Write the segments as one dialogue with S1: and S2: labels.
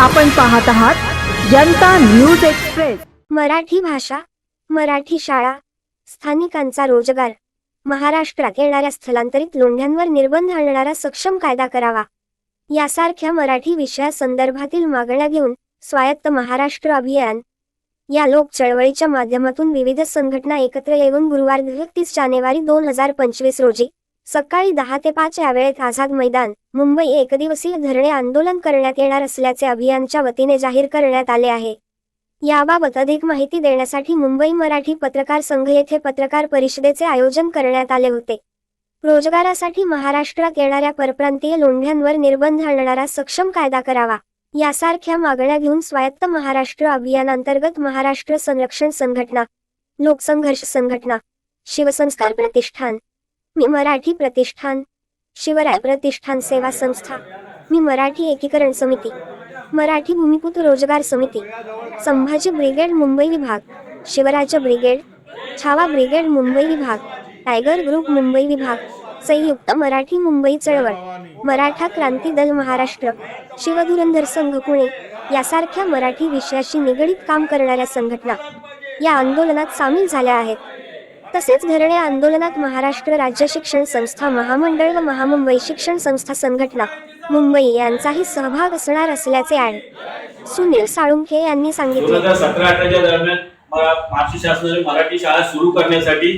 S1: आपण पाहत आहात जनता न्यूज एक्सप्रेस.
S2: मराठी भाषा मराठी शाळा स्थानिकांचा रोजगार महाराष्ट्रात येणाऱ्या स्थलांतरित लोंढ्यांवर निर्बंध आणणारा सक्षम कायदा करावा. यासारख्या मराठी विषयासंदर्भातील मागण्या घेऊन स्वायत्त महाराष्ट्र अभियान. या लोक चळवळीच्या माध्यमातून विविध संघटना एकत्र येऊन गुरुवार तीस जानेवारी दोन हजार पंचवीस रोजी सकाळी दहा ते पाच या वेळेत आझाद मैदान मुंबई एकदिवसीय धरणे आंदोलन करण्यात येणार असल्याचे अभियानच्या वतीने जाहीर करण्यात आले आहे. याबाबत अधिक माहिती देण्यासाठी मुंबई मराठी पत्रकार संघ येथे पत्रकार परिषदेचे आयोजन करण्यात आले होते. रोजगारासाठी महाराष्ट्रात येणाऱ्या परप्रांतीय लोंढ्यांवर निर्बंध आणणारा सक्षम कायदा करावा यासारख्या मागण्या घेऊन स्वायत्त महाराष्ट्र अभियानांतर्गत महाराष्ट्र संरक्षण संघटना लोकसंघर्ष संघटना शिवसंस्कार प्रतिष्ठान मी मराठी प्रतिष्ठान शिवराय प्रतिष्ठान सेवा संस्था मी मराठी एकीकरण समिती मराठी भूमिपुत्र रोजगार समिती संभाजी ब्रिगेड मुंबई विभाग शिवराज ब्रिगेड छावा ब्रिगेड मुंबई विभाग टायगर ग्रुप मुंबई विभाग संयुक्त मराठी मुंबई चळवळ मराठा क्रांती दल महाराष्ट्र शिवधुरंधर संघ पुणे यासारख्या मराठी विषयाशी निगडीत काम करणाऱ्या संघटना या आंदोलनात सामील झाल्या आहेत. तसेच धरणे आंदोलनात महाराष्ट्र राज्य शिक्षण संस्था महामंडळ व महामुंबई शिक्षण संस्था संघटना मुंबई यांचाही सहभाग असणार असल्याचे आहे. सुनील साळुंखे यांनी
S3: दोन
S2: सांगितले
S3: हजार सतरा अठराच्या दरम्यान महाराष्ट्र शासनाने मराठी शाळा सुरू करण्यासाठी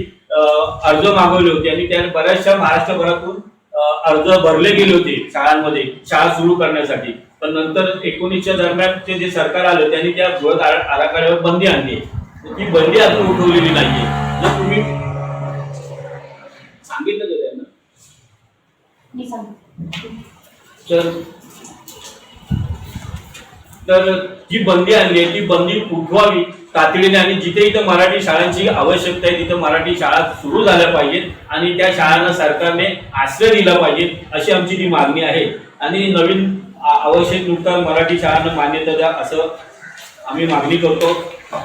S3: अर्ज मागवले होते आणि त्या बऱ्याचशा महाराष्ट्रभरातून अर्ज भरले गेले होते शाळांमध्ये शाळा सुरू करण्यासाठी. पण नंतर एकोणीसच्या दरम्यान ते जे सरकार आलं त्यांनी त्या बृहत आराखड्यावर बंदी आणली. ती बंदी अजून उठवलेली नाहीये. जर तुम्ही सांगितलं का त्यांना तर तर जी बंदी आणली आहे ती बंदी उठवावी तातडीने आणि जिथे इथं मराठी शाळांची आवश्यकता आहे तिथं मराठी शाळा सुरू झाल्या पाहिजेत आणि त्या शाळांना सरकारने आश्रय दिला पाहिजे अशी आमची ती मागणी आहे. आणि नवीन आवश्यक नुकता मराठी शाळांना मान्यता द्या असं आम्ही मागणी करतो.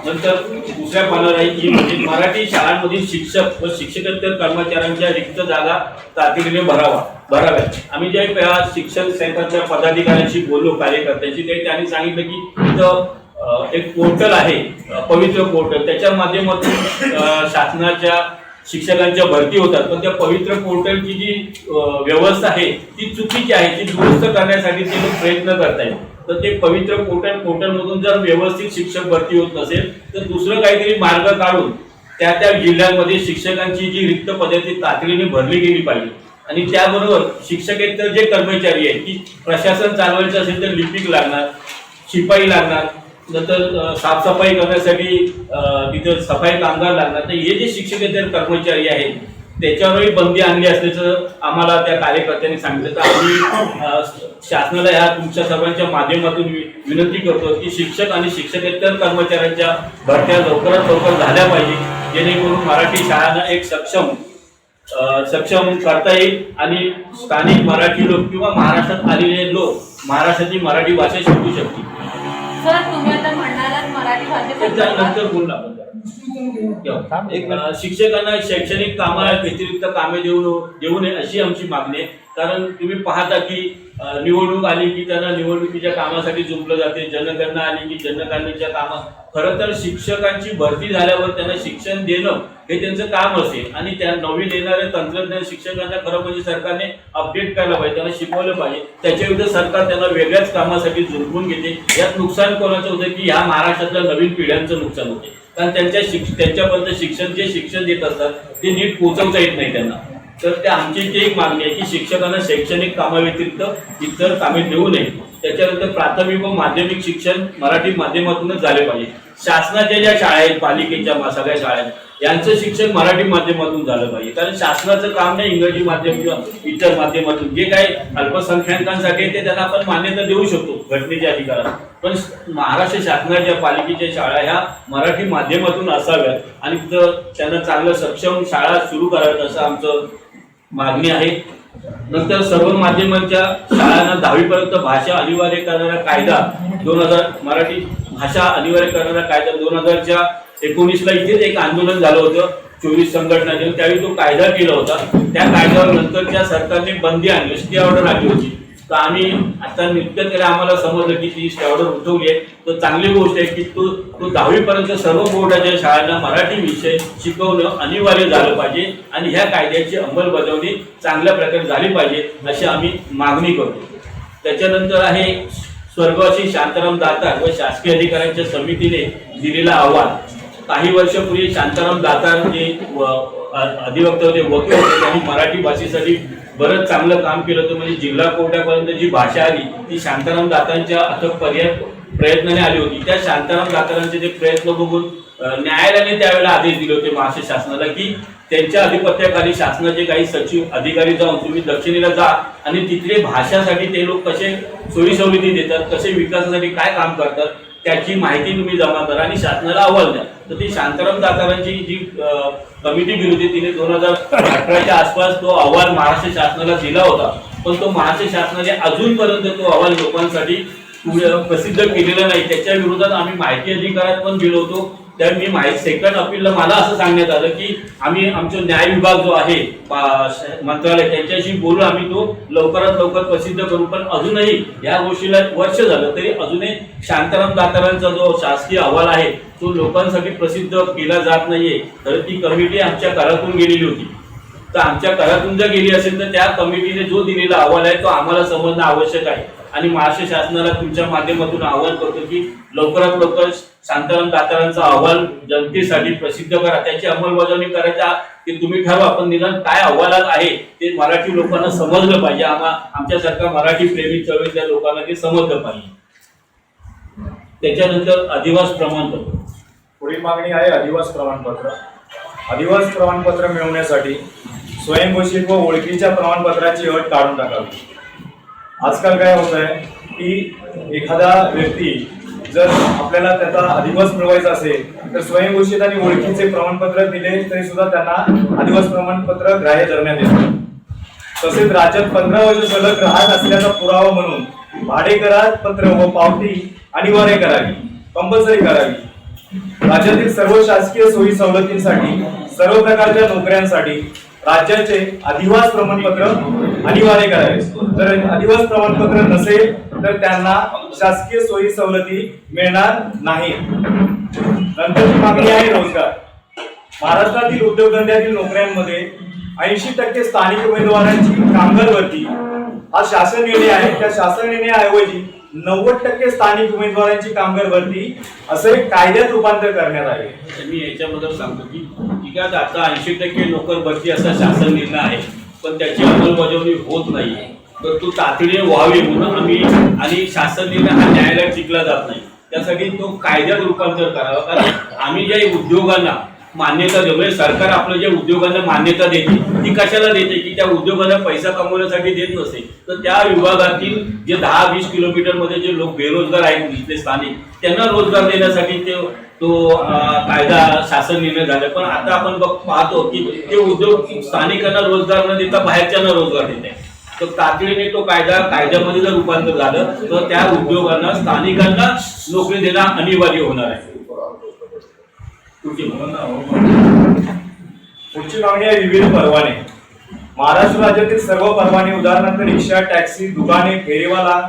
S3: नंतर दुसऱ्या पानावर आहे की म्हणजे मराठी शाळांमधील शिक्षक व शिक्षकेतर कर्मचाऱ्यांच्या रिक्त जागा तातडीने भरावा भराव्यात. आम्ही जे वेळा शिक्षण सेंटरच्या पदाधिकाऱ्यांशी बोललो कार्यकर्त्यांशी ते त्यांनी सांगितलं की इथं एक पोर्टल आहे पवित्र पोर्टल. त्याच्या माध्यमातून शासनाच्या शिक्षकांच्या भरती होतात. पण त्या पवित्र पोर्टलची जी व्यवस्था आहे ती चुकीची आहे ती दुरुस्त करण्यासाठी ते प्रयत्न करत आहेत तर ते पवित्र पोर्टल पोर्टल जर व्यवस्थित शिक्षक भरती होत नसेल तर दुसरं काहीतरी मार्ग काढून त्या त्या जिल्ह्यांमध्ये शिक्षकांची जी रिक्त पदे ती तातडीने भरली गेली पाहिजे. आणि त्याबरोबर शिक्षकेतर जे कर्मचारी आहेत की प्रशासन चालवायचं असेल तर लिपिक लागणार शिपाई लागणार नंतर साफसफाई करण्यासाठी तिथं सफाई कामगार लागणार. तर हे जे शिक्षकेतर कर्मचारी आहेत त्याच्यावरही बंदी आणली असल्याचं आम्हाला त्या कार्यकर्त्यांनी सांगितलं. तर आम्ही शासनाला या तुमच्या सर्वांच्या माध्यमातून विनंती करतो की शिक्षक आणि शिक्षकेतर कर्मचाऱ्यांच्या भरत्या लवकरात लवकर झाल्या पाहिजे जेणेकरून मराठी शाळांना एक सक्षम सक्षम करता येईल आणि स्थानिक मराठी लोक किंवा महाराष्ट्रात आलेले लोक महाराष्ट्राची मराठी भाषा शिकू शकतील.
S4: सर तुम्ही आता म्हणालात मराठी भाषेबद्दल
S3: शिक्षकांना शैक्षणिक कामा व्यतिरिक्त कामे देऊ देऊ नये अशी आमची मागणी आहे. कारण तुम्ही पाहता की निवडणूक आली की त्यांना निवडणुकीच्या कामासाठी जुंपलं जाते जनगणना आली की जनगणनेच्या कामा खरं तर शिक्षकांची भरती झाल्यावर त्यांना शिक्षण देणं हे त्यांचं काम असेल. आणि त्या नवीन येणारे तंत्रज्ञान शिक्षकांना खरं म्हणजे सरकारने अपडेट करायला पाहिजे त्यांना शिकवलं पाहिजे. त्याच्याविरुद्ध सरकार त्यांना वेगळ्याच कामासाठी झुंपून घेते. यात नुकसान कोणाचं होतं की ह्या महाराष्ट्रातल्या नवीन पिढ्यांचं नुकसान होते. कारण त्यांच्या शिक्ष त्यांच्यापर्यंत शिक्षण जे शिक्षण देत असतात ते नीट पोहोचवता येत नाही त्यांना. तर त्या आमची ती एक मागणी आहे की शिक्षकांना शैक्षणिक कामाव्यतिरिक्त इतर कामे देऊ नये. त्याच्यानंतर प्राथमिक व माध्यमिक शिक्षण मराठी माध्यमातूनच झाले पाहिजे. शासनाच्या ज्या शाळा आहेत पालिकेच्या सगळ्या शाळा आहेत यांचं शिक्षण मराठी माध्यमातून झालं पाहिजे. कारण शासनाचं काम नाही इंग्रजी माध्यम किंवा इतर माध्यमातून. जे काही अल्पसंख्याकांसाठी ते त्यांना आपण मान्यता देऊ शकतो घटनेच्या अधिकारात. पण महाराष्ट्र शासनाच्या पालिकेच्या शाळा ह्या मराठी माध्यमातून असाव्यात आणि त्यांना चांगलं सक्षम शाळा सुरू कराव्यात असं आमचं मागणी आहे. नंतर सर्व माध्यमांच्या शाळांना दहावीपर्यंत भाषा अनिवार्य करणारा कायदा दोन हजार मराठी भाषा अनिवार्य करणारा कायदा दोन हजारच्या एकोणीसला इथेच एक आंदोलन झालं होतं चोवीस संघटनाने त्यावेळी तो कायदा केला होता. त्या कायद्यावर नंतरच्या सरकारने बंदी आणली स्टे ऑर्डर आली होती. तर आम्ही आता नुकत्याच त्याला आम्हाला समजलं की ती स्टॅवडर उठवली आहे. तर चांगली गोष्ट आहे की तो तो दहावीपर्यंत सर्व बोर्डाच्या शाळांना मराठी विषय शिकवणं अनिवार्य झालं पाहिजे आणि ह्या कायद्याची अंमलबजावणी चांगल्या प्रकारे झाली पाहिजे अशी आम्ही मागणी करतो. त्याच्यानंतर आहे स्वर्गवासी शांताराम दातार व शासकीय अधिकाऱ्यांच्या समितीने दिलेला अहवाल. काही वर्षापूर्वी शांताराम दातार जे अधिवक्ता होते वकील होते त्यांनी मराठी भाषेसाठी बरंच चांगलं काम केलं होतं. म्हणजे जिल्हा कोर्टापर्यंत जी भाषा आली ती शांताराम दातांच्या अथक पर्याय प्रयत्नाने आली होती. त्या शांताराम दातारांचे ते प्रयत्न बघून न्यायालयाने त्यावेळेला आदेश दिले होते महाराष्ट्र शासनाला की त्यांच्या अधिपत्याखाली शासनाचे काही सचिव अधिकारी जाऊन तुम्ही दक्षिणेला जा आणि तिथले भाषासाठी ते लोक कसे सोयीसवलती देतात कसे विकासासाठी काय काम करतात त्याची माहिती तुम्ही जमा करा आणि शासनाला अहवाल द्या. तर ती शांताराम दातारांची जी कमिटी विरोधी तिने दोन हजार अठराच्या आसपास तो अहवाल महाराष्ट्र शासनाला दिला होता. पण तो महाराष्ट्र शासनाने अजूनपर्यंत तो अहवाल लोकांसाठी प्रसिद्ध केलेला नाही. त्याच्या विरोधात आम्ही माहिती अधिकारात पण गेलो होतो. तर मी माहिती सेकंड अपीलला मला असं सांगण्यात आलं की आम्ही आमचा न्याय विभाग जो आहे मंत्रालय त्यांच्याशी बोलून आम्ही तो लवकरात लवकर प्रसिद्ध करू. पण अजूनही या गोष्टीला वर्ष झालं तरी अजूनही शांताराम दातारांचा जो शासकीय अहवाल आहे तो लोकांसाठी प्रसिद्ध केला जात नाहीये. तर ती कमिटी आमच्या करातून गेलेली होती. तर आमच्या करातून जर गेली असेल तर त्या कमिटीने जो दिलेला अहवाल आहे तो आम्हाला समजणं आवश्यक आहे. आणि महाराष्ट्र शासनाला तुमच्या माध्यमातून आवाहन करतो की लवकरात लवकर शांताराम दातारांचा अहवाल जनतेसाठी प्रसिद्ध करा. त्याची अंमलबजावणी करायचा की तुम्ही ठरवा. पण निदान काय अहवालात आहे ते मराठी लोकांना समजलं पाहिजे. आम्हा आमच्यासारख्या मराठी प्रेमी चळवळीतल्या लोकांना ते समजलं पाहिजे. त्याच्यानंतर अधिवास प्रमाणपत्र.
S5: पुढील मागणी आहे अधिवास प्रमाणपत्र. अधिवास प्रमाणपत्र मिळवण्यासाठी स्वयंघोषित व ओळखीच्या प्रमाणपत्राची अट काढून टाकावी. आजकाल काय होत आहे की एखादा व्यक्ती जर आपल्याला त्याचा अधिवास मिळवायचा असेल तर स्वयंघोषित आणि ओळखीचे प्रमाणपत्र दिले तरी सुद्धा त्यांना अधिवास प्रमाणपत्र ग्राह्य धरण्यात येतं. तसेच राज्यात पंधरा वर्ष सलग राहत असल्याचा पुरावा म्हणून भाडेकरात पत्र व पावती अनिवार्य करावी कंपल्सरी करावी. राज्यातील सर्व शासकीय सोयी सवलतींसाठी सर्व प्रकारच्या नोकऱ्यांसाठी राज्याचे अधिवास प्रमाणपत्र अनिवार्य करावे. जर अधिवास प्रमाणपत्र नसेल तर त्यांना शासकीय सोयी सवलती मिळणार नाही. नंतरची मागणी आहे रोजगार. महाराष्ट्रातील उद्योगधंद्यातील नोकऱ्यांमध्ये ऐंशी टक्के स्थानिक उमेदवारांची कामगार भरती. हा शासन निर्णय आहे. त्या शासन निर्णयाऐवजी नव्वद टक्के स्थानिक उमेदवारांची कामगार भरती असे कायद्यात रूपांतर करण्यात आले.
S3: मी याच्याबद्दल सांगतो की ठीक आता ऐंशी टक्के नोकर भरती असा शासन निर्णय आहे. पण त्याची अंमलबजावणी होत नाही. तर तो तातडीने व्हावी म्हणून आम्ही आणि शासन निर्णय हा न्यायालयात टिकला जात नाही. त्यासाठी तो कायद्यात रूपांतर करावा. कारण आम्ही ज्या उद्योगांना मान्यता देऊ. म्हणजे सरकार आपलं जे उद्योगांना मान्यता देते ती कशाला देते? की त्या उद्योगांना पैसा कमवण्यासाठी देत नसते तर त्या विभागातील जे दहा वीस किलोमीटरमध्ये जे लोक बेरोजगार आहेत इथले स्थानिक त्यांना रोजगार देण्यासाठी ते तो कायदा शासन निर्णय झाला. पण आता आपण बघ पाहतो की ते उद्योग स्थानिकांना रोजगार न देता बाहेरच्यांना रोजगार देते तर तातडीने तो कायदा कायद्यामध्ये जर रूपांतर झालं तर त्या उद्योगांना स्थानिकांना नोकरी देणं अनिवार्य होणार आहे. पुढची
S5: पुढची मागणी आहे विविध परवाने. महाराष्ट्र राज्यातील सर्व परवाने उदाहरणार्थ रिक्षा टॅक्सी दुकाने फेरीवाला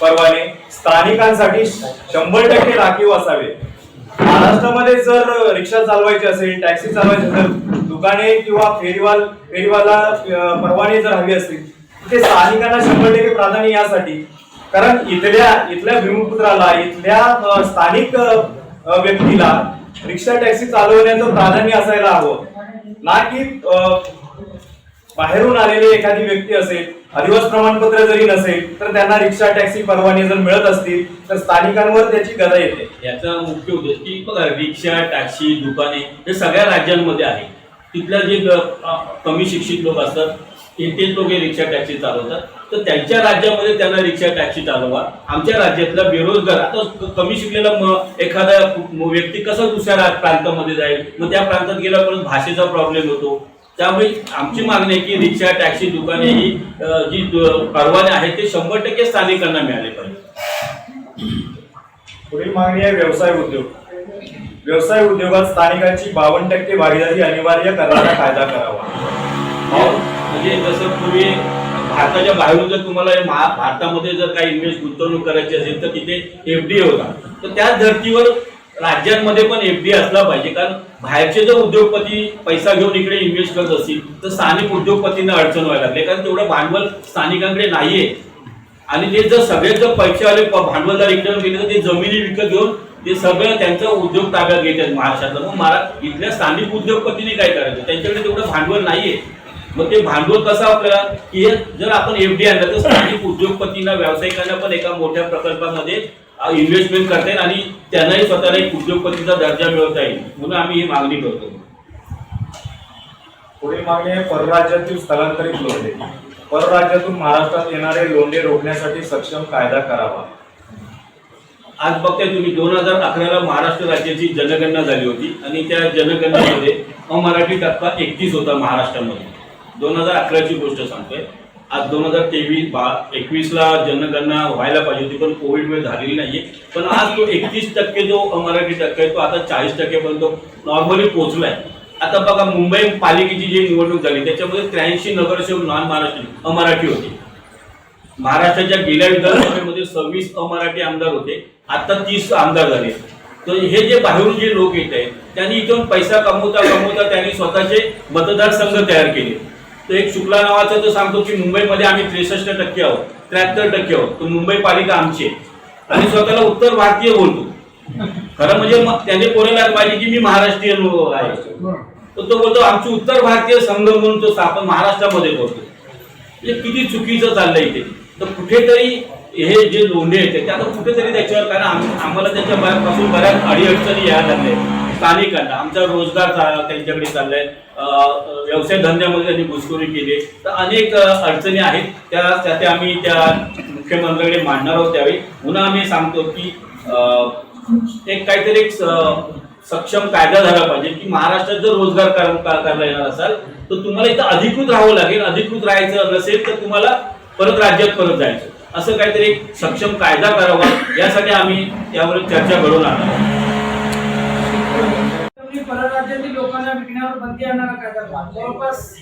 S5: परवाने स्थानिकांसाठी शंभर टक्के राखीव असावे. महाराष्ट्रामध्ये जर रिक्षा चालवायची असेल टॅक्सी चालवायची असेल दुकाने किंवा फेरीवाल फेरीवाला परवाने जर हवी असतील ते स्थानिकांना शंभर टक्के प्राधान्य यासाठी. कारण इथल्या इथल्या भूमिपुत्राला इथल्या स्थानिक व्यक्तीला रिक्षा टॅक्सी चालवण्याचं प्राधान्य असायला हवं. ना की बाहेरून आलेली एखादी व्यक्ती असेल अधिवास प्रमाणपत्र जरी नसेल तर त्यांना रिक्षा टॅक्सी परवाने जर मिळत असतील तर स्थानिकांवर त्याची गदा येते.
S3: याचा मुख्य उद्देश की बघा रिक्षा टॅक्सी दुकाने हे सगळ्या राज्यांमध्ये आहे. तिथल्या जे कमी शिक्षित लोक असतात ते तेच लोक हे रिक्षा टॅक्सी चालवतात. तर त्यांच्या राज्यामध्ये त्यांना रिक्षा टॅक्सी चालवा. आमच्या राज्यातला बेरोजगार आता कमी शिकलेला म- एखादा व्यक्ती कसा दुसऱ्या प्रांतामध्ये जाईल? मग त्या प्रांतात गेल्यापर्यंत भाषेचा प्रॉब्लेम होतो. त्यामुळे आमची मागणी आहे की रिक्षा टॅक्सी दुकाने ही जी परवाने आहेत ते शंभर टक्के स्थानिकांना मिळाले पाहिजे.
S5: पुढील मागणी आहे व्यवसाय उद्योग. व्यवसाय उद्योगात स्थानिकांची बावन्न टक्के भागीदारी अनिवार्य करणारा कायदा करावा.
S3: म्हणजे जसं पूर्वी भारताच्या बाहेरून जर तुम्हाला भारतामध्ये जर काही इन्व्हेस्ट गुंतवणूक करायची असेल तर तिथे एफडी होता. तर त्याच धर्तीवर राज्यांमध्ये पण एफडी असला पाहिजे. कारण बाहेरचे जर उद्योगपती पैसा घेऊन इकडे इन्व्हेस्ट करत असतील तर स्थानिक उद्योगपतींना अडचण व्हायला लागली. कारण तेवढं भांडवल स्थानिकांकडे नाहीये. आणि ते जर सगळे जर पैसेवाले प- भांडवलदार इकडे गेले तर ते जमिनी विकत घेऊन ते सगळं त्यांचा उद्योग ताब्यात घेतात महाराष्ट्रातलं. मग महाराष्ट्र इथल्या स्थानिक उद्योगपतीने काय करायचं? त्यांच्याकडे तेवढं भांडवल नाहीये. मग ते भांडवल कसं आपल्याला? की जर आपण एफडी आणलं तर स्थानिक उद्योगपतींना व्यावसायिकांना पण एका मोठ्या प्रकल्पामध्ये इन्व्हेस्टमेंट करता येईल आणि त्यांनाही स्वतःला एक उद्योगपतीचा दर्जा मिळवता येईल. म्हणून आम्ही ही मागणी करतो.
S5: पुढील मागणी आहे परराज्यातील स्थलांतरित लोंढे. परराज्यातून महाराष्ट्रात येणारे लोंढे रोखण्यासाठी सक्षम कायदा करावा.
S3: आज बघताय तुम्ही दोन हजार अकराला महाराष्ट्र राज्याची जनगणना झाली होती आणि त्या जनगणनेमध्ये अमराठी टप्पा एकतीस होता महाराष्ट्रामध्ये. दोन हजार अकराची गोष्ट सांगतोय. आज दोन हजार तेवीस बा एकवीसला जनगणना व्हायला पाहिजे होती पण कोविडमुळे झालेली नाहीये. पण आज तो एकतीस टक्के जो मराठी टक्के आहे तो आता चाळीस टक्केपर्यंत नॉर्मली पोहोचलाय. आता बघा मुंबई पालिकेची जी निवडणूक झाली त्याच्यामध्ये त्र्याऐंशी नगरसेवक नॉन महाराष्ट्रीयन अमराठी होते. महाराष्ट्राच्या गेल्या विधानसभेमध्ये सव्वीस अमराठी आमदार होते आता तीस आमदार झाले. तर हे जे बाहेरून जे लोक येत आहेत त्यांनी इथून पैसा कमवता कमवता त्यांनी स्वतःचे मतदारसंघ तयार केले. तर एक शुक्ला नावाचं तर सांगतो की मुंबईमध्ये आम्ही त्रेसष्ट टक्के आहोत त्र्याहत्तर टक्के आहोत. तर मुंबई पालिका आमची आहे. आणि स्वतःला उत्तर भारतीय बोलतो. खरं म्हणजे त्याने कोणाला पाहिजे की मी महाराष्ट्रीयन आहे. तर तो बोलतो आमची उत्तर भारतीय संघ म्हणून तो आपण महाराष्ट्रामध्ये बोलतो. म्हणजे किती चुकीचं चाललंय इथे तर कुठेतरी हे जे लोंढे आहेत ते आता कुठेतरी त्याच्यावर कारण आम- आम्हाला त्याच्या पासून बऱ्याच अडीअडचणी यायला लागल्या. स्थानिकांना आमचा रोजगार त्यांच्याकडे चाललाय. व्यवसाय धंद्यामध्ये त्यांनी घुसखोरी केली. तर अनेक अडचणी आहेत. त्या त्या त्या आम्ही त्या मुख्यमंत्र्याकडे मांडणार आहोत त्यावेळी. पुन्हा आम्ही सांगतो की एक काहीतरी एक सक्षम कायदा झाला पाहिजे की महाराष्ट्रात जर रोजगार करायला येणार असाल तर तुम्हाला इथं अधिकृत राहावं लागेल. अधिकृत राहायचं नसेल तर तुम्हाला परत राज्यात परत जायचं. असं काहीतरी सक्षम कायदा करावा. यासाठी आम्ही त्यावर चर्चा घडवून आणणार
S6: तुम्ही परराज्यातील लोकांना विकण्यावर बंदी आणणारा कायदा जवळपास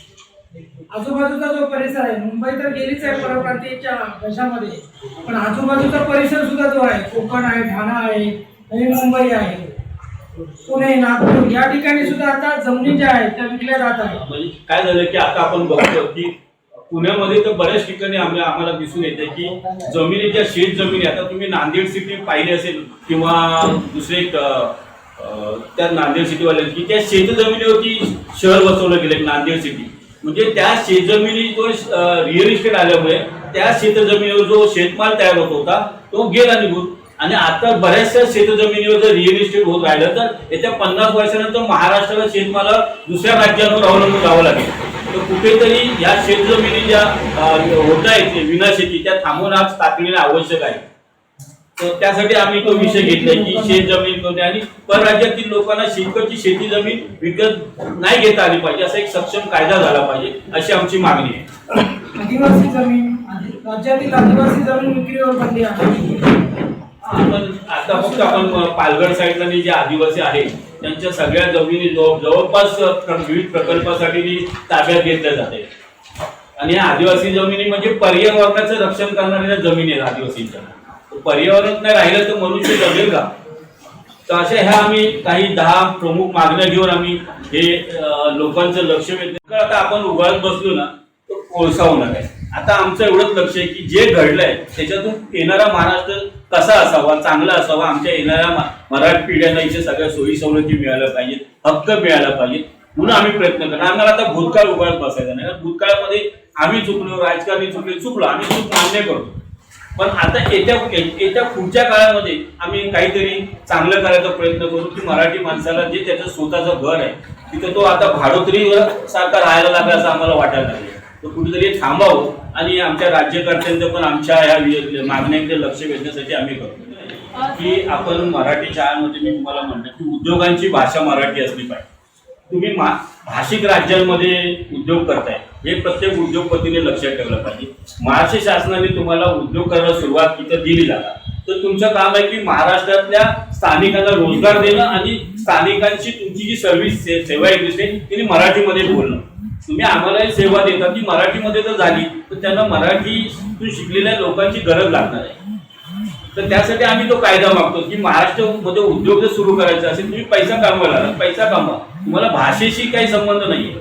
S6: आजूबाजूचा जो परिसर आहे मुंबई तर गेलीच आहे परप्रांतीयच्या देशामध्ये पण आजूबाजूचा परिसर सुद्धा जो आहे कोकण आहे ठाणा आहे नवी मुंबई आहे पुणे नागपूर या ठिकाणी सुद्धा आता जमिनी ज्या आहेत त्या विकल्या जात आहेत.
S3: म्हणजे काय झालं की आता आपण बघतो की पुण्यामध्ये तर बऱ्याच ठिकाणी आम्हाला आम्हाला दिसून येते की जमिनीच्या शेत जमिनी आता तुम्ही नांदेड सिटी पाहिली असेल किंवा दुसरे त्या नांदेड सिटीवाले की त्या शेत जमिनीवरती शहर बसवलं गेलं नांदेड सिटी म्हणजे त्या शेतजमिनी जो रिअल इस्टेट आल्यामुळे त्या शेतजमिनीवर जो शेतमाल तयार होत होता तो गेला निघून. आणि आता बऱ्याचशा शेतजमिनीवर जर रिअल इस्टेट होत राहिलं तर येत्या पन्नास वर्षानंतर महाराष्ट्राला शेतमाला दुसऱ्या राज्यांवर अवलंबून राहावं लागेल. तर कुठेतरी या शेतजमिनी ज्या होत आहेत विनाशेती त्या थांबवणं आज तातडीने आवश्यक आहे. त्यासाठी आम्ही तो विषय घेतलाय की शेत जमीन कोणती आणि परराज्यातील लोकांना शेतकरची शेती जमीन विकत नाही घेता आली पाहिजे असा एक सक्षम कायदा झाला पाहिजे अशी आमची मागणी आहे.
S6: आदिवासी जमीन राज्यातील आदिवासी जमीन विक्रीवर बंदी आहे.
S3: आपण आता फक्त आपण पालघर साईडला जे आदिवासी आहेत त्यांच्या सगळ्या जमिनी जवळ जवळपास विविध प्रकल्पासाठी ताब्यात घेतल्या जाते. आणि आदिवासी जमिनी म्हणजे पर्यावरणाचं रक्षण करणाऱ्या जमिनी आहेत आदिवासींच्या. पर्यावरण नाही राहिलं तर मनुष्य जगेल का? तर अशा ह्या आम्ही काही दहा प्रमुख मागण्या घेऊन आम्ही हे लोकांचं लक्ष वेधलं. आता आपण उगाळत बसलो ना तर कोळसा होणार आहे. आता आमचं एवढंच लक्ष आहे की जे घडलंय त्याच्यातून येणारा महाराष्ट्र कसा असावा चांगला असावा आमच्या येणाऱ्या मराठी पिढ्यांना इथे सगळ्या सोयी सवलती मिळाल्या पाहिजेत हक्क मिळायला पाहिजे म्हणून आम्ही प्रयत्न करणार. आम्हाला आता भूतकाळ उगाळत बसायचा नाही. भूतकाळामध्ये आम्ही चुकलो राजकारणी चुकले चुकलो आम्ही चूक मान्य करतो. पण आता येत्या येत्या पुढच्या काळामध्ये आम्ही काहीतरी चांगलं करायचा प्रयत्न करू की मराठी माणसाला जे त्याचं स्वतःचं घर आहे तिथं तो आता भाडोत्री सारखा राहायला लागला असं आम्हाला वाटायला लागलं. तर कुठेतरी थांबावं आणि आमच्या राज्यकर्त्यांचं पण आमच्या या वि- मागण्यांकडे लक्ष वेधण्यासाठी आम्ही करतो. की आपण मराठी शाळांमध्ये मी तुम्हाला म्हणतो की उद्योगांची भाषा मराठी असली पाहिजे. तुम्ही मा भाषिक राज्यांमध्ये उद्योग करताय. हे प्रत्येक उद्योगपतीने लक्षात ठेवलं पाहिजे. महाराष्ट्र शासनाने तुम्हाला उद्योग करायला सुरुवात तिथं दिली जाता. तर तुमचं काम आहे की महाराष्ट्रातल्या स्थानिकांना रोजगार देणं आणि स्थानिकांची तुमची जी सर्व्हिस सेवा एक आहे ती मराठीमध्ये बोलणं. तुम्ही आम्हाला सेवा देता ती मराठीमध्ये जर झाली तर त्यांना मराठीतून शिकलेल्या लोकांची गरज लागणार आहे. तर त्यासाठी आम्ही तो कायदा मागतो की महाराष्ट्रामध्ये उद्योग जर सुरू करायचा असेल तुम्ही पैसा कमवायला पैसा कमवा. तुम्हाला भाषेशी काही संबंध नाहीये.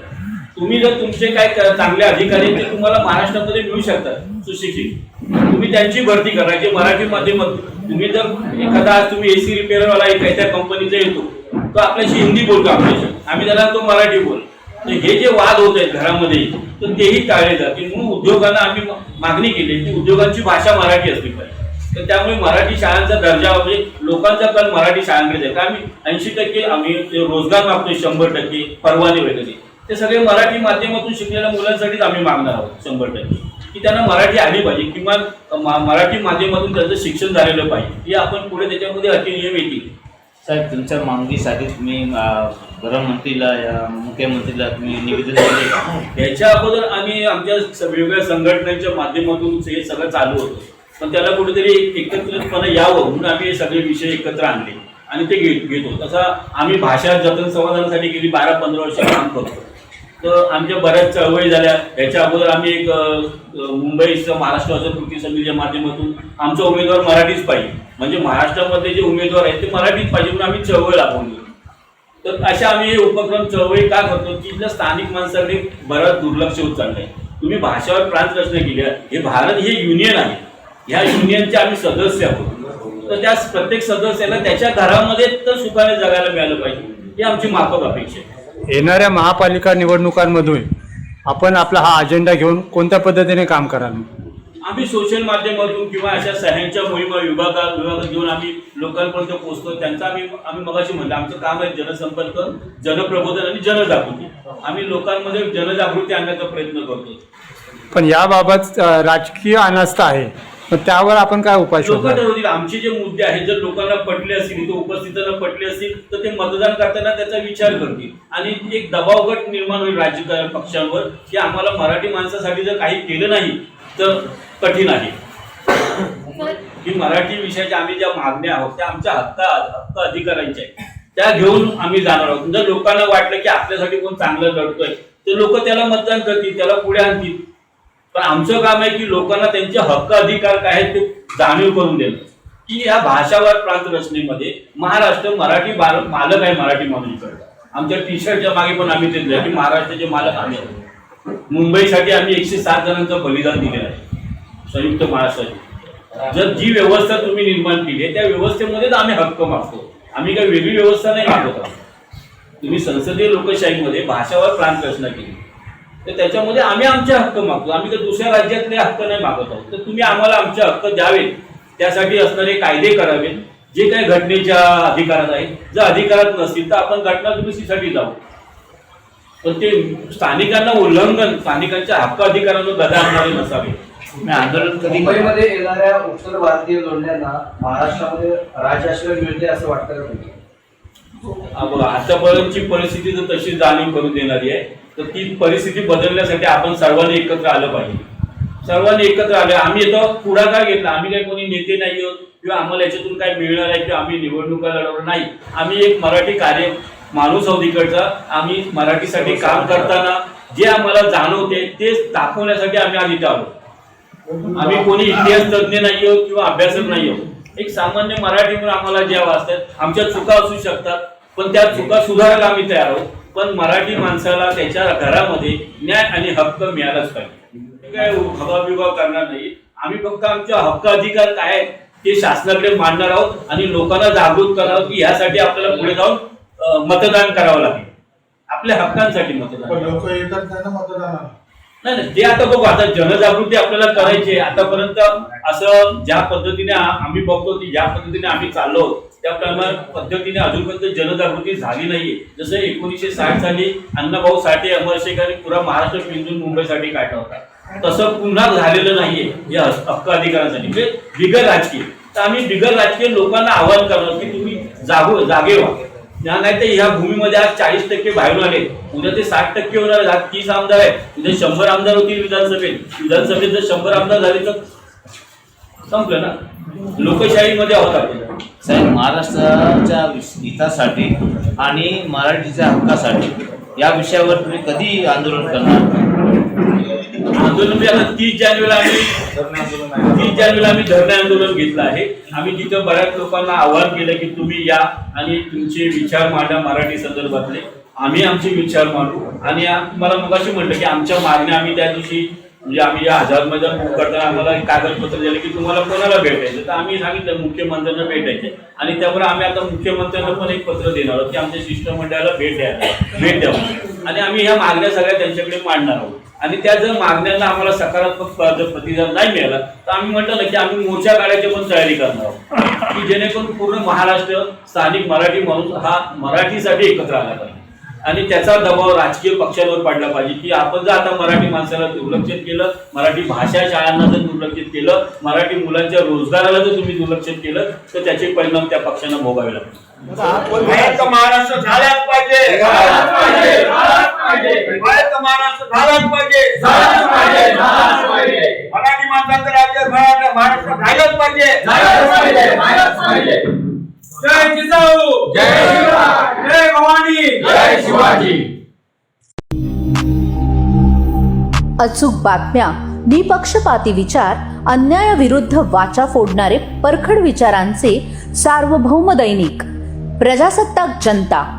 S3: तुम्ही जर तुमचे काय चांगले अधिकारी ते तुम्हाला महाराष्ट्रामध्ये मिळू शकतात सुशिक्षित. तुम्ही त्यांची भरती करा जे मराठी माध्यमातून. तुम्ही जर एखादा आज तुम्ही एसी रिपेअरवाला एखाद्या कंपनीचा येतो तो आपल्याशी हिंदी बोलतो आपल्याशी. आम्ही त्याला तो मराठी बोल तर हे जे वाद होत आहेत घरामध्ये तर तेही टाळले जातील म्हणून उद्योगांना आम्ही मागणी केली की उद्योगांची भाषा मराठी असली पाहिजे. तर त्यामुळे मराठी शाळांचा दर्जा म्हणजे लोकांचा कल मराठी शाळांकडे आहे आम्ही ऐंशी टक्के आम्ही रोजगार मागतोय शंभर टक्के परवाने वगैरे. ते सगळे मराठी माध्यमातून शिकलेल्या मुलांसाठीच आम्ही मागणार आहोत शंभर टक्के. की त्यांना मराठी आली पाहिजे किंवा म- मराठी माध्यमातून त्यांचं शिक्षण झालेलं पाहिजे हे आपण पुढे त्याच्यामध्ये अटी नियम येतील.
S7: साहेब तुमच्या मागणीसाठी तुम्ही गृहमंत्रीला या मुख्यमंत्रीला तुम्ही निवेदन दिले
S3: याच्या अगोदर आम्ही आमच्या वेगवेगळ्या संघटनांच्या माध्यमातून हे सगळं चालू होतं. पण त्याला कुठेतरी एक- एकत्रितपणे यावं म्हणून आम्ही हे सगळे विषय एकत्र आणले आणि ते घेत घेतो तसा आम्ही भाषा जतन संवर्धनासाठी गेली बारा पंधरा वर्ष काम करतो. तर आमच्या बऱ्याच चळवळी झाल्या. याच्या अगोदर आम्ही एक मुंबईचं महाराष्ट्राचं कृती समितीच्या माध्यमातून आमचा उमेदवार मराठीच पाहिजे. म्हणजे महाराष्ट्रामध्ये जे उमेदवार आहेत ते मराठीच पाहिजे म्हणून आम्ही चळवळ राबवली. तर अशा आम्ही हे उपक्रम चळवळी का करतो? की इथल्या स्थानिक माणसांनी बरंच दुर्लक्ष होत चाललंय. तुम्ही भाषावर प्रांत रचना केली आहे. हे भारत हे युनियन आहे. ह्या युनियनचे आम्ही सदस्य आहोत. तर त्या प्रत्येक सदस्याला त्याच्या घरामध्ये तर सुखाने जगायला मिळालं पाहिजे. ही आमची माफक अपेक्षा आहे.
S8: येणाऱ्या महापालिका निवडणुकांमध्ये आपण आपला हा अजेंडा घेऊन कोणत्या पद्धतीने काम कराल?
S3: आम्ही सोशल माध्यमातून किंवा अशा सह्यांच्या मोहिमा विभागा विभागात घेऊन आम्ही लोकांपर्यंत पोहोचतो. त्यांचा आम्ही आम्ही मगाशी म्हणलं आमचं काम आहे जनसंपर्क जनप्रबोधन आणि जनजागृती. आम्ही लोकांमध्ये जनजागृती आणण्याचा प्रयत्न करतो.
S8: पण याबाबत अ, राजकीय अनास्था आहे. मग त्यावर आपण काय उपाय
S3: लोक
S8: शोधणार?
S3: ठरवतील आमचे जे मुद्दे आहेत जर लोकांना पटले असतील इथे उपस्थितांना पटले असतील तर ते मतदान करताना त्याचा विचार करतील. आणि एक दबावगट निर्माण होईल राजकीय पक्षांवर की आम्हाला मराठी माणसासाठी जर काही केलं नाही तर कठीण आहे. की मराठी विषयाच्या आम्ही ज्या मागण्या आहोत त्या आमच्या हक्क हक्क अधिकारांच्या आहेत. त्या घेऊन आम्ही जाणार आहोत. जर लोकांना वाटलं की आपल्यासाठी कोण चांगलं लढतोय तर लोक त्याला मतदान करतील त्याला पुढे आणतील. पण आमचं काम आहे की लोकांना त्यांचे हक्क अधिकार काय आहेत ते जाणीव करून देणं. की या भाषावार प्रांत रचनेमध्ये महाराष्ट्र मराठी बाल- मालक आहे मराठी माणूसकडे आमच्या टी शर्टच्या मागे पण आम्ही ते की महाराष्ट्राचे मालक आम्ही आहोत. मुंबईसाठी आम्ही एकशे सात जणांचं बलिदान दिलेलं आहे. संयुक्त महाराष्ट्राची जर जी व्यवस्था तुम्ही निर्माण केली आहे त्या व्यवस्थेमध्येच आम्ही हक्क मागतो. आम्ही काही वेगळी व्यवस्था नाही मागवत आहोत. तुम्ही संसदीय लोकशाहीमध्ये भाषावर प्रांत रचना केली. तर त्याच्यामध्ये आम्ही आमचे हक्क मागतो. आम्ही तर दुसऱ्या राज्यातले हक्क नाही मागत आहोत. तर तुम्ही आम्हाला आमचे हक्क द्यावेत. त्यासाठी असणारे कायदे करावेत. जे काही घटनेच्या अधिकारात आहेत. जर अधिकारात नसतील तर आपण घटना दुरुस्तीसाठी जाऊ. पण ते स्थानिकांना उल्लंघन स्थानिकांच्या हक्क अधिकारांना गदा आणणारे नसावे.
S7: आंदोलन कधी
S9: मुंबईमध्ये येणाऱ्या उत्तर भारतीय जोडण्यांना महाराष्ट्रामध्ये राज्याश्रय मिळते असं वाटतं का
S3: बघा आतापर्यंतची परिस्थिती जर तशी जाणीव करून देणारी आहे. तर ती परिस्थिती बदलण्यासाठी आपण सर्वांनी एकत्र आलं पाहिजे. सर्वांनी एकत्र आले. आम्ही इथं पुढाकार घेतला. आम्ही काही कोणी नेते नाही आहोत किंवा आम्हाला याच्यातून काय मिळणार आहे किंवा आम्ही निवडणुका लढवणार नाही. आम्ही एक मराठी कार्य माणूस आहोत इकडचा. आम्ही मराठीसाठी काम करताना जे आम्हाला जाणवते ते दाखवण्यासाठी आम्ही आज इथे आलो. आम्ही कोणी इतिहास तज्ज्ञ नाही आहोत किंवा अभ्यासक नाही आहोत. एक सामान्य मराठी म्हणून आम्हाला ज्या वाचतात आमच्या चुका असू शकतात पण त्या चुका सुधारायला आम्ही तयार आहोत. पण मराठी माणसाला त्याच्या घरामध्ये न्याय आणि हक्क मिळालाच पाहिजे. काय हवाबिवा करणार नाही. आम्ही फक्त आमच्या हक्क अधिकार काय आहेत ते शासनाकडे मांडणार आहोत आणि लोकांना जागृत करणार आहोत की यासाठी आपल्याला पुढे जाऊन मतदान करावं लागेल. आपल्या हक्कांसाठी मतदान.
S10: लोक येतात नाही ना मतदानाला
S3: नाही नाही ते आता बघू आता जनजागृती आपल्याला करायची आहे. आतापर्यंत असं ज्या पद्धतीने आम्ही बघतो की ज्या पद्धतीने आम्ही चाललो त्या प्रमाणे पद्धतीने अजूनपर्यंत जनजागृती झाली नाहीये. जसं एकोणीसशे साठ साली अण्णाभाऊ साठे अमरशेखरांनी पुरा महाराष्ट्र पिंजून मुंबईसाठी काढला होता तसं पुन्हा झालेलं नाहीये या हक्क अधिकारांसाठी. म्हणजे बिगर राजकीय. तर आम्ही बिगर राजकीय लोकांना आवाहन करणार की तुम्ही जागो जागे व्हा. या नाही तर ह्या भूमीमध्ये आज चाळीस टक्के बाहेरून आले. उद्या ते साठ टक्के होणार आज तीस आमदार आहेत. उद्या शंभर आमदार होतील विधानसभेत. विधानसभेत जर शंभर आमदार झाले तर संपलं ना? लोकशाहीमध्ये आहोत आपण.
S7: साहेब महाराष्ट्राच्या हितासाठी आणि मराठीच्या हक्कासाठी या विषयावर तुम्ही कधी आंदोलन करणार?
S3: आंदोलन म्हणजे आता तीस जानेवारीला आम्ही. तीस जानेवारीला आम्ही धरणे आंदोलन घेतलं आहे. आम्ही तिथं बऱ्याच लोकांना आवाहन केलं की तुम्ही या आणि तुमचे विचार मांडा मराठी संदर्भातले. आम्ही आमचे विचार मांडू. आणि मला मगाशी म्हटलं की आमच्या मागण्या आम्ही त्या दिवशी म्हणजे आम्ही या हजार मैदान बुक करताना आम्हाला कागदपत्र दिलं की तुम्हाला कोणाला भेटायचं? तर आम्ही सांगितलं मुख्यमंत्र्यांना भेटायचे आणि त्यामुळे आम्ही आता मुख्यमंत्र्यांना पण एक पत्र देणार आहोत की आमच्या शिष्टमंडळाला भेट द्यायला भेट द्यावं. आणि आम्ही ह्या मागण्या सगळ्या त्यांच्याकडे मांडणार आहोत. आणि त्या जर मागण्यांना आम्हाला सकारात्मक जर प्रतिसाद नाही मिळाला तर आम्ही म्हटलं ना की आम्ही मोर्चा काढायची पण तयारी करणार आहोत. की जेणेकरून पूर्ण महाराष्ट्र स्थानिक मराठी माणूस हा मराठीसाठी एकत्र आला पाहिजे. आणि त्याचा दबाव राजकीय पक्षांवर पडला पाहिजे की आपण जर आता मराठी माणसाला दुर्लक्षित केलं मराठी भाषा शाळांना जर दुर्लक्षित केलं मराठी मुलांच्या रोजगाराला जर तुम्ही दुर्लक्षित केलं तर त्याचे परिणाम त्या पक्षांना भोगावे लागतील.
S10: भारत महाराष्ट्र झालाच पाहिजे. महाराष्ट्र झालाच पाहिजे. मराठी माणसाचं राज्य महाराष्ट्र महाराष्ट्र
S5: झालंच पाहिजे.
S10: जय जिजाऊ!
S5: जय शिवराय.
S10: जय भवानी!
S5: जय शिवाजी!
S1: अचूक बातम्या निपक्षपाती विचार अन्यायाविरुद्ध वाचा फोडणारे परखड विचारांचे सार्वभौम दैनिक प्रजासत्ताक जनता.